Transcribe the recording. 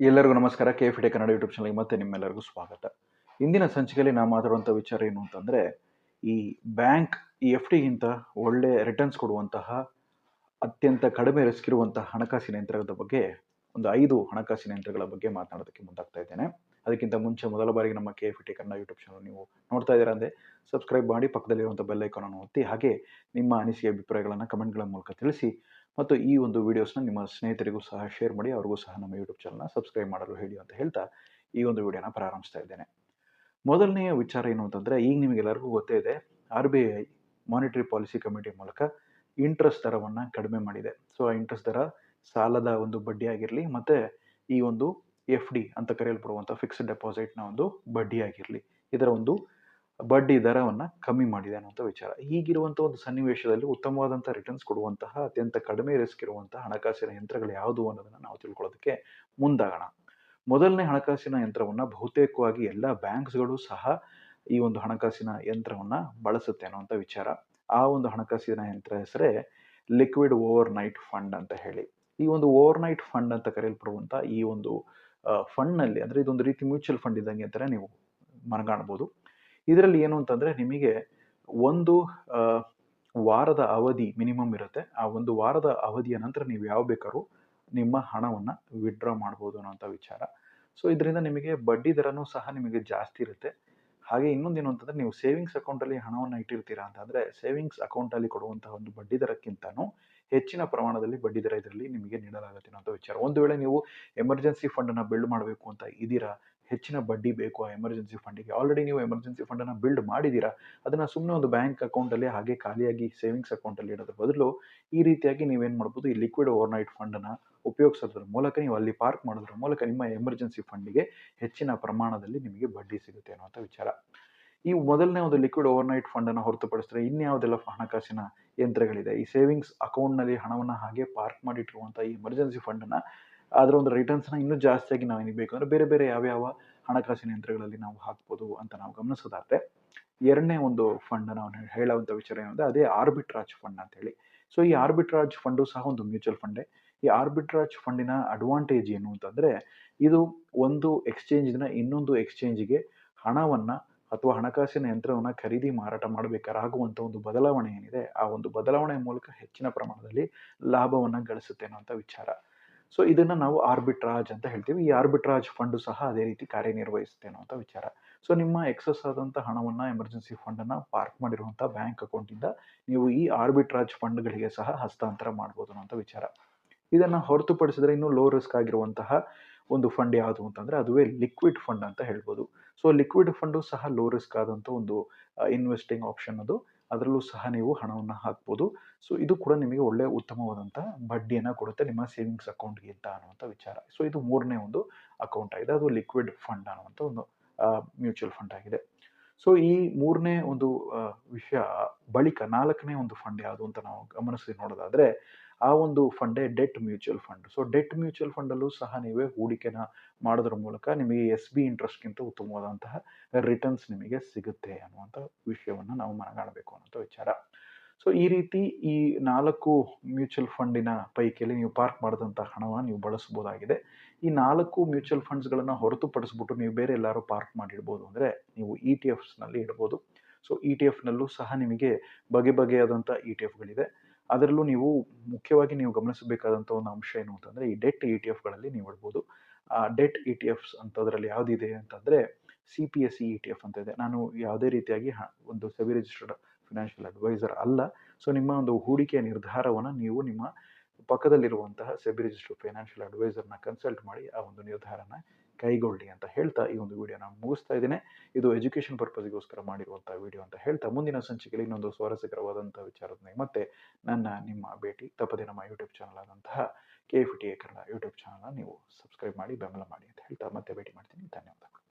ಎಲ್ಲರಿಗೂ ನಮಸ್ಕಾರ. K D Kannada YouTube ಚಾನಲ್ಗೆ ಮತ್ತೆ ನಿಮ್ಮೆಲ್ಲರಿಗೂ ಸ್ವಾಗತ. ಇಂದಿನ ಸಂಚಿಕೆಯಲ್ಲಿ ನಾವು ಮಾತಾಡುವಂಥ ವಿಚಾರ ಏನು ಅಂತಂದರೆ, ಈ ಬ್ಯಾಂಕ್ ಈ ಎಫ್ ಡಿಗಿಂತ ಒಳ್ಳೆ ರಿಟರ್ನ್ಸ್ ಕೊಡುವಂತಹ, ಅತ್ಯಂತ ಕಡಿಮೆ ರಿಸ್ಕ್ ಇರುವಂತಹ ಹಣಕಾಸಿನ ಯಂತ್ರದ ಬಗ್ಗೆ, ಒಂದು ಐದು ಹಣಕಾಸಿನ ಯಂತ್ರಗಳ ಬಗ್ಗೆ ಮಾತನಾಡೋದಕ್ಕೆ ಮುಂದಾಗ್ತಾ ಇದ್ದೇನೆ. ಅದಕ್ಕಿಂತ ಮುಂಚೆ ಮೊದಲ ಬಾರಿಗೆ ನಮ್ಮ K F T Kannada YouTube channel ನೀವು ನೋಡ್ತಾ ಇದ್ದೀರಾ ಅಂದರೆ ಸಬ್ಸ್ಕ್ರೈಬ್ ಮಾಡಿ ಪಕ್ಕದಲ್ಲಿರುವಂಥ ಐಕಾನನ್ನು ಒತ್ತಿ, ಹಾಗೆ ನಿಮ್ಮ ಅನಿಸಿಕೆ, ಅಭಿಪ್ರಾಯಗಳನ್ನು ಕಮೆಂಟ್ಗಳ ಮೂಲಕ ತಿಳಿಸಿ ಮತ್ತು ಈ ಒಂದು ವೀಡಿಯೋಸ್ನ ನಿಮ್ಮ ಸ್ನೇಹಿತರಿಗೂ ಸಹ ಶೇರ್ ಮಾಡಿ, ಅವ್ರಿಗೂ ಸಹ ನಮ್ಮ ಯೂಟ್ಯೂಬ್ ಚಾನಲ್ನ ಸಬ್ಸ್ಕ್ರೈಬ್ ಮಾಡಲು ಹೇಳಿ ಅಂತ ಹೇಳ್ತಾ ಈ ಒಂದು ವಿಡಿಯೋನ ಪ್ರಾರಂಭಿಸ್ತಾ ಇದ್ದೇನೆ. ಮೊದಲನೆಯ ವಿಚಾರ ಏನು ಅಂತಂದರೆ, ಈಗ ನಿಮಗೆಲ್ಲರಿಗೂ ಗೊತ್ತೇ ಇದೆ R B I monetary policy committee ಮೂಲಕ ಇಂಟ್ರೆಸ್ಟ್ ದರವನ್ನು ಕಡಿಮೆ ಮಾಡಿದೆ. ಸೊ ಆ ಇಂಟ್ರೆಸ್ಟ್ ದರ ಸಾಲದ ಒಂದು ಬಡ್ಡಿ ಆಗಿರಲಿ ಮತ್ತು ಈ ಒಂದು ಎಫ್ ಡಿ ಅಂತ ಕರೆಯಲ್ಪಡುವಂಥ ಫಿಕ್ಸ್ಡ್ ಡೆಪಾಸಿಟ್ನ ಒಂದು ಬಡ್ಡಿ ಆಗಿರಲಿ. ಇದರ ಒಂದು ಬಡ್ಡಿ ದರವನ್ನು ಕಮ್ಮಿ ಮಾಡಿದೆ ಅನ್ನುವಂಥ ವಿಚಾರ. ಈಗಿರುವಂಥ ಒಂದು ಸನ್ನಿವೇಶದಲ್ಲಿ ಉತ್ತಮವಾದಂಥ ರಿಟರ್ನ್ಸ್ ಕೊಡುವಂತಹ, ಅತ್ಯಂತ ಕಡಿಮೆ ರಿಸ್ಕ್ ಇರುವಂತಹ ಹಣಕಾಸಿನ ಯಂತ್ರಗಳು ಯಾವುದು ಅನ್ನೋದನ್ನು ನಾವು ತಿಳ್ಕೊಳ್ಳೋದಕ್ಕೆ ಮುಂದಾಗೋಣ. ಮೊದಲನೇ ಹಣಕಾಸಿನ ಯಂತ್ರವನ್ನು ಬಹುತೇಕವಾಗಿ ಎಲ್ಲ ಬ್ಯಾಂಕ್ಸ್ಗಳು ಸಹ ಈ ಒಂದು ಹಣಕಾಸಿನ ಯಂತ್ರವನ್ನು ಬಳಸುತ್ತೆ ಅನ್ನುವಂಥ ವಿಚಾರ. ಆ ಒಂದು ಹಣಕಾಸಿನ ಯಂತ್ರ ಹೆಸರೇ ಲಿಕ್ವಿಡ್ ಓವರ್ ನೈಟ್ ಫಂಡ್ ಅಂತ ಹೇಳಿ. ಈ ಒಂದು ಓವರ್ ನೈಟ್ ಫಂಡ್ ಅಂತ ಕರೆಯಲ್ಪಡುವಂಥ ಈ ಒಂದು ಫಂಡ್ನಲ್ಲಿ ಅಂದರೆ ಇದೊಂದು ರೀತಿ ಮ್ಯೂಚುವಲ್ ಫಂಡ್ ಇದ್ದಂಗೆ ಅಂತಾರೆ ನೀವು ಮನಗಾಣ್ಬೋದು. ಇದರಲ್ಲಿ ಏನು ಅಂತಂದರೆ ನಿಮಗೆ ಒಂದು ವಾರದ ಅವಧಿ ಮಿನಿಮಮ್ ಇರುತ್ತೆ. ಆ ಒಂದು ವಾರದ ಅವಧಿಯ ನಂತರ ನೀವು ಯಾವ ಬೇಕಾದ್ರೂ ನಿಮ್ಮ ಹಣವನ್ನು ವಿಡ್ರಾ ಮಾಡ್ಬೋದು ಅನ್ನೋಂಥ ವಿಚಾರ. ಸೊ ಇದರಿಂದ ನಿಮಗೆ ಬಡ್ಡಿ ದರನೂ ಸಹ ನಿಮಗೆ ಜಾಸ್ತಿ ಇರುತ್ತೆ. ಹಾಗೆ ಇನ್ನೊಂದೇನು ಅಂತಂದರೆ ನೀವು ಸೇವಿಂಗ್ಸ್ ಅಕೌಂಟಲ್ಲಿ ಹಣವನ್ನು ಇಟ್ಟಿರ್ತೀರಾ ಅಂತಂದರೆ ಸೇವಿಂಗ್ಸ್ ಅಕೌಂಟಲ್ಲಿ ಕೊಡುವಂತಹ ಒಂದು ಬಡ್ಡಿ ದರಕ್ಕಿಂತನೂ ಹೆಚ್ಚಿನ ಪ್ರಮಾಣದಲ್ಲಿ ಬಡ್ಡಿ ದರ ಇದರಲ್ಲಿ ನಿಮಗೆ ನೀಡಲಾಗುತ್ತೆ ಅನ್ನೋಂಥ ವಿಚಾರ. ಒಂದು ವೇಳೆ ನೀವು ಎಮರ್ಜೆನ್ಸಿ ಫಂಡನ್ನು ಬಿಲ್ಡ್ ಮಾಡಬೇಕು ಅಂತ ಇದ್ದೀರಾ, ಹೆಚ್ಚಿನ ಬಡ್ಡಿ ಬೇಕು ಆ ಎಮರ್ಜೆನ್ಸಿ ಫಂಡಿಗೆ ಆಲ್ರೆಡಿ ನೀವು ಎಮರ್ಜೆನ್ಸಿ ಫಂಡನ್ನು ಬಿಲ್ಡ್ ಮಾಡಿದ್ದೀರಾ, ಅದನ್ನು ಸುಮ್ಮನೆ ಒಂದು ಬ್ಯಾಂಕ್ ಅಕೌಂಟಲ್ಲಿ ಹಾಗೆ ಖಾಲಿಯಾಗಿ ಸೇವಿಂಗ್ಸ್ ಅಕೌಂಟಲ್ಲಿ ಇಡೋದ್ರ ಬದಲು ಈ ರೀತಿಯಾಗಿ ನೀವೇನು ಮಾಡ್ಬೋದು, ಈ ಲಿಕ್ವಿಡ್ ಓವರ್ ನೈಟ್ ಫಂಡನ್ನು ಉಪಯೋಗಿಸೋದ್ರ ಮೂಲಕ ನೀವು ಅಲ್ಲಿ ಪಾರ್ಕ್ ಮಾಡೋದ್ರ ಮೂಲಕ ನಿಮ್ಮ ಎಮರ್ಜೆನ್ಸಿ ಫಂಡಿಗೆ ಹೆಚ್ಚಿನ ಪ್ರಮಾಣದಲ್ಲಿ ನಿಮಗೆ ಬಡ್ಡಿ ಸಿಗುತ್ತೆ ಅನ್ನುವಂಥ ವಿಚಾರ. ಈ ಮೊದಲನೇ ಒಂದು ಲಿಕ್ವಿಡ್ ಓವರ್ ನೈಟ್ ಫಂಡನ್ನು ಹೊರತುಪಡಿಸಿದ್ರೆ ಇನ್ಯಾವುದೆಲ್ಲ ಹಣಕಾಸಿನ ಯಂತ್ರಗಳಿದೆ, ಈ ಸೇವಿಂಗ್ಸ್ ಅಕೌಂಟ್ನಲ್ಲಿ ಹಣವನ್ನು ಹಾಗೆ ಪಾರ್ಕ್ ಮಾಡಿಟ್ಟಿರುವಂಥ ಈ ಎಮರ್ಜೆನ್ಸಿ ಫಂಡನ್ನು ಅದರ ಒಂದು ರಿಟರ್ನ್ಸ್ನ ಇನ್ನೂ ಜಾಸ್ತಿಯಾಗಿ ನಾವು ಏನಿಗೆ ಬೇಕು ಅಂದರೆ ಬೇರೆ ಬೇರೆ ಯಾವ್ಯಾವ ಹಣಕಾಸಿನ ಯಂತ್ರಗಳಲ್ಲಿ ನಾವು ಹಾಕ್ಬೋದು ಅಂತ ನಾವು ಗಮನಿಸೋದಾದ್ರೆ, ಎರಡನೇ ಒಂದು ಫಂಡ್ ನಾವು ಹೇಳುವಂತ ವಿಚಾರ ಏನಂದರೆ ಅದೇ ಆರ್ಬಿಟ್ರಾಜ್ ಫಂಡ್ ಅಂತ ಹೇಳಿ ಸೊ ಈ ಆರ್ಬಿಟ್ರಾಜ್ ಫಂಡು ಸಹ ಒಂದು ಮ್ಯೂಚುವಲ್ ಫಂಡೇ ಈ ಆರ್ಬಿಟ್ರಾಜ್ ಫಂಡಿನ ಅಡ್ವಾಂಟೇಜ್ ಏನು ಅಂತಂದರೆ, ಇದು ಒಂದು ಎಕ್ಸ್ಚೇಂಜಿನ ಇನ್ನೊಂದು ಎಕ್ಸ್ಚೇಂಜಿಗೆ ಹಣವನ್ನು ಅಥವಾ ಹಣಕಾಸಿನ ಯಂತ್ರವನ್ನು ಖರೀದಿ ಮಾರಾಟ ಮಾಡಬೇಕಾದ್ರೆ ಆಗುವಂಥ ಒಂದು ಬದಲಾವಣೆ ಏನಿದೆ, ಆ ಒಂದು ಬದಲಾವಣೆ ಮೂಲಕ ಹೆಚ್ಚಿನ ಪ್ರಮಾಣದಲ್ಲಿ ಲಾಭವನ್ನು ಗಳಿಸುತ್ತೆ ಅನ್ನೋಂಥ ವಿಚಾರ. ಸೊ ಇದನ್ನು ನಾವು ಆರ್ಬಿಟ್ರಾಜ್ ಅಂತ ಹೇಳ್ತೀವಿ. ಈ ಆರ್ಬಿಟ್ರಾಜ್ ಫಂಡು ಸಹ ಅದೇ ರೀತಿ ಕಾರ್ಯನಿರ್ವಹಿಸುತ್ತೆ ಅನ್ನೋಂಥ ವಿಚಾರ. ಸೊ ನಿಮ್ಮ ಎಕ್ಸಸ್ ಆದಂಥ ಹಣವನ್ನು ಎಮರ್ಜೆನ್ಸಿ ಫಂಡನ್ನು ಪಾರ್ಕ್ ಮಾಡಿರುವಂಥ ಬ್ಯಾಂಕ್ ಅಕೌಂಟಿಂದ ನೀವು ಈ ಆರ್ಬಿಟ್ರಾಜ್ ಫಂಡ್ಗಳಿಗೆ ಸಹ ಹಸ್ತಾಂತರ ಮಾಡ್ಬೋದು ಅನ್ನೋಂಥ ವಿಚಾರ. ಇದನ್ನು ಹೊರತುಪಡಿಸಿದ್ರೆ ಇನ್ನೂ ಲೋ ರಿಸ್ಕ್ ಆಗಿರುವಂತಹ ಒಂದು ಫಂಡ್ ಯಾವುದು ಅಂತಂದರೆ ಅದುವೇ ಲಿಕ್ವಿಡ್ ಫಂಡ್ ಅಂತ ಹೇಳ್ಬೋದು. ಸೊ ಲಿಕ್ವಿಡ್ ಫಂಡು ಸಹ ಲೋ ರಿಸ್ಕ್ ಆದಂಥ ಒಂದು ಇನ್ವೆಸ್ಟಿಂಗ್ ಆಪ್ಷನ್ ಅದು. ಅದರಲ್ಲೂ ಸಹ ನೀವು ಹಣವನ್ನು ಹಾಕ್ಬೋದು. ಸೊ ಇದು ಕೂಡ ನಿಮಗೆ ಒಳ್ಳೆಯ ಉತ್ತಮವಾದಂಥ ಬಡ್ಡಿಯನ್ನು ಕೊಡುತ್ತೆ ನಿಮ್ಮ ಸೇವಿಂಗ್ಸ್ ಅಕೌಂಟ್ಗಿಂತ ಅನ್ನುವಂಥ ವಿಚಾರ. ಸೊ ಇದು ಮೂರನೇ ಒಂದು ಅಕೌಂಟ್ ಆಗಿದೆ. ಅದು ಲಿಕ್ವಿಡ್ ಫಂಡ್ ಅನ್ನುವಂಥ ಒಂದು ಮ್ಯೂಚುವಲ್ ಫಂಡ್ ಆಗಿದೆ. ಸೊ ಈ ಮೂರನೇ ಒಂದು ವಿಷಯ ಬಳಿಕ ನಾಲ್ಕನೇ ಒಂದು ಫಂಡ್ ಯಾವುದು ಅಂತ ನಾವು ಗಮನಿಸಿ ನೋಡೋದಾದ್ರೆ, ಆ ಒಂದು ಫಂಡೇ debt mutual fund so debt mutual ಫಂಡಲ್ಲೂ ಸಹ ನೀವೇ ಹೂಡಿಕೆನ ಮಾಡೋದ್ರ ಮೂಲಕ ನಿಮಗೆ ಎಸ್ ಬಿ ಇಂಟ್ರೆಸ್ಟ್ಗಿಂತ ಉತ್ತಮವಾದಂತಹ ರಿಟರ್ನ್ಸ್ ನಿಮಗೆ ಸಿಗುತ್ತೆ ಅನ್ನುವಂಥ ವಿಷಯವನ್ನು ನಾವು ಮನಗಾಣಬೇಕು ಅನ್ನೋಂಥ ವಿಚಾರ. ಸೊ ಈ ರೀತಿ ಈ ನಾಲ್ಕು ಮ್ಯೂಚುವಲ್ ಫಂಡಿನ ಪೈಕಿಯಲ್ಲಿ ನೀವು ಪಾರ್ಕ್ ಮಾಡಿದಂಥ ಹಣವನ್ನು ನೀವು ಬಳಸ್ಬೋದಾಗಿದೆ ಈ ನಾಲ್ಕು ಮ್ಯೂಚುವಲ್ ಫಂಡ್ಸ್ಗಳನ್ನು ಹೊರತುಪಡಿಸ್ಬಿಟ್ಟು ನೀವು ಬೇರೆ ಎಲ್ಲರೂ ಪಾರ್ಕ್ ಮಾಡಿಡ್ಬೋದು ಅಂದರೆ ನೀವು ಇ ಟಿ ಎಫ್ಸ್ನಲ್ಲಿ ಇಡ್ಬೋದು. ಸೊ ಇ ಟಿ ಎಫ್ನಲ್ಲೂ ಸಹ ನಿಮಗೆ ಬಗೆ ಬಗೆಯಾದಂಥ ಇ ಟಿ ಎಫ್ಗಳಿದೆ ಅದರಲ್ಲೂ ನೀವು ಮುಖ್ಯವಾಗಿ ನೀವು ಗಮನಿಸಬೇಕಾದಂಥ ಒಂದು ಅಂಶ ಏನು ಅಂತಂದರೆ ಈ ಡೆಟ್ ಇ ಟಿ ಎಫ್ಗಳಲ್ಲಿ ನೀವು ಇಡ್ಬೋದು. ಡೆಟ್ ಇ ಟಿ ಎಫ್ಸ್ ಅಂತದ್ರಲ್ಲಿ ಯಾವುದಿದೆ ಅಂತಂದರೆ C P S E T F ಅಂತ ಇದೆ. ನಾನು ಯಾವುದೇ ರೀತಿಯಾಗಿ ಒಂದು ಸೆಬಿ ರಿಜಿಸ್ಟರ್ಡ್ ಫಿನಾನ್ಷಿಯಲ್ ಅಡ್ವೈಸರ್ ಅಲ್ಲ. ಸೊ ನಿಮ್ಮ ಒಂದು ಹೂಡಿಕೆಯ ನಿರ್ಧಾರವನ್ನು ನೀವು ನಿಮ್ಮ ಪಕ್ಕದಲ್ಲಿರುವಂತಹ ಸೆಬಿ ರಿಜಿಸ್ಟರ್ ಫೈನಾನ್ಷಿಯಲ್ ಅಡ್ವೈಸರ್ನ ಕನ್ಸಲ್ಟ್ ಮಾಡಿ ಆ ಒಂದು ನಿರ್ಧಾರನ ಕೈಗೊಳ್ಳಿ ಅಂತ ಹೇಳ್ತಾ ಈ ಒಂದು ವಿಡಿಯೋನ ಮುಗಿಸ್ತಾ ಇದ್ದೇನೆ. ಇದು ಎಜುಕೇಷನ್ ಪರ್ಪಸ್ಗೋಸ್ಕರ ಮಾಡಿರುವಂಥ ವಿಡಿಯೋ ಅಂತ ಹೇಳ್ತಾ ಮುಂದಿನ ಸಂಚಿಕೆಯಲ್ಲಿ ಇನ್ನೊಂದು ಸ್ವಾರಸ್ಯಕರವಾದಂಥ ವಿಚಾರದೊಂದಿಗೆ ಮತ್ತೆ ನನ್ನ ನಿಮ್ಮ ಭೇಟಿ. ತಪ್ಪದೆ ನಮ್ಮ ಯೂಟ್ಯೂಬ್ ಚಾನಲ್ ಆದಂತಹ K F T A Kannada YouTube ಚಾನಲ್ನ ನೀವು ಸಬ್ಸ್ಕ್ರೈಬ್ ಮಾಡಿ, ಬೆಂಬಲ ಮಾಡಿ ಅಂತ ಹೇಳ್ತಾ ಮತ್ತೆ ಭೇಟಿ ಮಾಡ್ತೀನಿ. ಧನ್ಯವಾದಗಳು.